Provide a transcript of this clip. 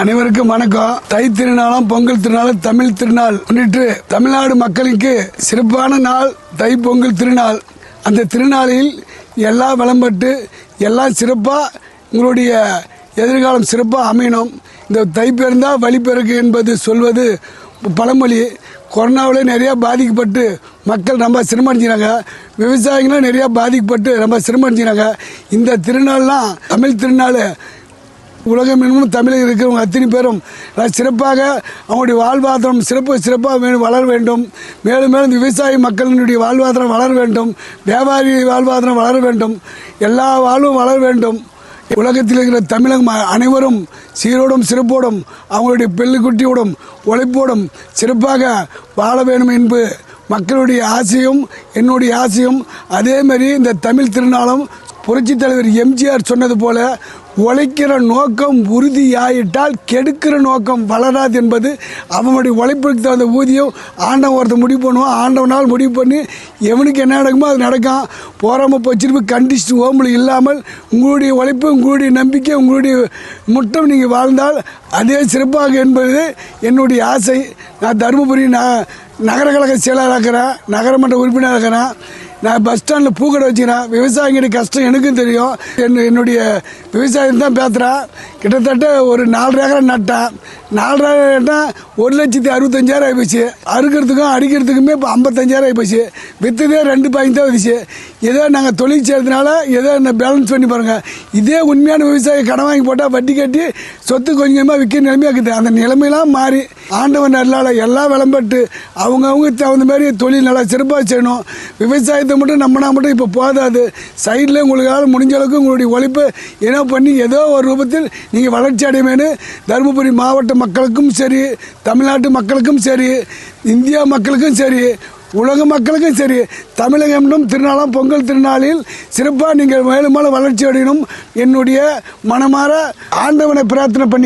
அனைவருக்கும் வணக்கம். தை திருநாளும் பொங்கல் திருநாளும் தமிழ் திருநாள் முன்னிட்டு தமிழ்நாடு மக்களுக்கு சிறப்பான நாள் தை பொங்கல் திருநாள். அந்த திருநாளில் எல்லாம் விளம்பட்டு எல்லாம் சிறப்பாக உங்களுடைய எதிர்காலம் சிறப்பாக அமையணும். இந்த தை பிறந்தா வழி என்பது சொல்வது பழமொழி. கொரோனாவில் நிறையா பாதிக்கப்பட்டு மக்கள் ரொம்ப சிரமடைஞ்சினாங்க விவசாயிகளும் நிறையா பாதிக்கப்பட்டு ரொம்ப சிரமடைஞ்சினாங்க இந்த திருநாள்லாம் தமிழ் திருநாள் உலகம் என்னும் தமிழில் இருக்கிறவங்க அத்தனை பேரும் சிறப்பாக அவங்களுடைய வாழ்வாதாரம் சிறப்பு சிறப்பாக வேணும் வளர வேண்டும். மேலும் மேலும் இந்த விவசாய மக்களினுடைய வாழ்வாதாரம் வளர வேண்டும். வியாபாரி வாழ்வாதாரம் வளர வேண்டும். எல்லா வாழ்வும் வளர வேண்டும். உலகத்தில் இருக்கிற தமிழகம் அனைவரும் சீரோடும் சிறப்போடும் அவங்களுடைய பெல்லுக்குட்டியோடும் உழைப்போடும் சிறப்பாக வாழ வேண்டும் என்பது மக்களுடைய ஆசையும் என்னுடைய ஆசையும். அதேமாதிரி இந்த தமிழ் திருநாளும் புரட்சித் தலைவர் எம்ஜிஆர் சொன்னது போல உழைக்கிற நோக்கம் உறுதியாயிட்டால் கெடுக்கிற நோக்கம் வளராது என்பது அவனுடைய உழைப்புக்கு தகுந்த ஊதியம். ஆண்டவன் ஒருத்தன் முடிவு பண்ணுவான். ஆண்டவனால் முடிவு பண்ணி. எவனுக்கு என்ன நடக்குமோ அது நடக்கும். போகாமல் போச்சிருப்பு கண்டிச்சு ஓம்பல் இல்லாமல் உங்களுடைய உழைப்பு உங்களுடைய நம்பிக்கை உங்களுடைய முட்டம் நீங்கள் வாழ்ந்தால் அதே சிறப்பாக என்பது என்னுடைய ஆசை. நான் தருமபுரி ந நகர கழக செயலாளராக இருக்கிறேன். நகரமன்ற உறுப்பினராக இருக்கிறேன். நான் பஸ் ஸ்டாண்டில் பூக்கடை வச்சுக்கிறேன். விவசாயிங்கிற கஷ்டம். எனக்கும் தெரியும். என் என்னுடைய விவசாயம் தான் பேசுகிறேன் கிட்டத்தட்ட ஒரு நாலரை ஏக்கரை நட்டேன். நாலரை நட்டேன் ஒரு லட்சத்தி அறுபத்தஞ்சாயிரம் ஆகிப்போச்சு அறுக்கிறதுக்கும் அடிக்கிறதுக்குமே இப்போ ஐம்பத்தஞ்சாயிரம் ஆகிப்போச்சு விற்றதே ரெண்டு பாயிண்ட் தான் வந்துச்சு ஏதோ நாங்கள் தொழில் செய்கிறதுனால ஏதோ என்ன பேலன்ஸ் பண்ணி பாருங்கள் இதே உண்மையான விவசாயி கடன் வாங்கி போட்டால் வட்டி கட்டி சொத்து கொஞ்சம் கொஞ்சமாக விற்கிற நிலைமையாக இருக்குது அந்த நிலைமையெல்லாம் மாறி ஆண்டவன் நல்லால எல்லாம் விளம்பட்டு அவங்கவுங்க தகுந்த மாதிரி தொழில் நல்லா சிறப்பாக செய்யணும். விவசாயத்தை மட்டும் நம்மனா மட்டும் இப்போ போதாது. சைடில் உங்களுக்கால முடிஞ்ச அளவுக்கு உங்களுடைய உழைப்பு ஏதோ பண்ணி ஏதோ ஒரு ரூபத்தில் நீங்கள் வளர்ச்சி அடையுமேனு தருமபுரி மாவட்ட மக்களுக்கும் சரி தமிழ்நாட்டு மக்களுக்கும் சரி இந்தியா மக்களுக்கும் சரி உலக மக்களுக்கும் சரி தமிழகம் திருநாளாம் பொங்கல் திருநாளில் சிறப்பாக நீங்கள் மேலும் மேலும் வளர்ச்சி அடையணும். என்னுடைய மனமாற ஆண்டவனை பிரார்த்தனை பண்ணி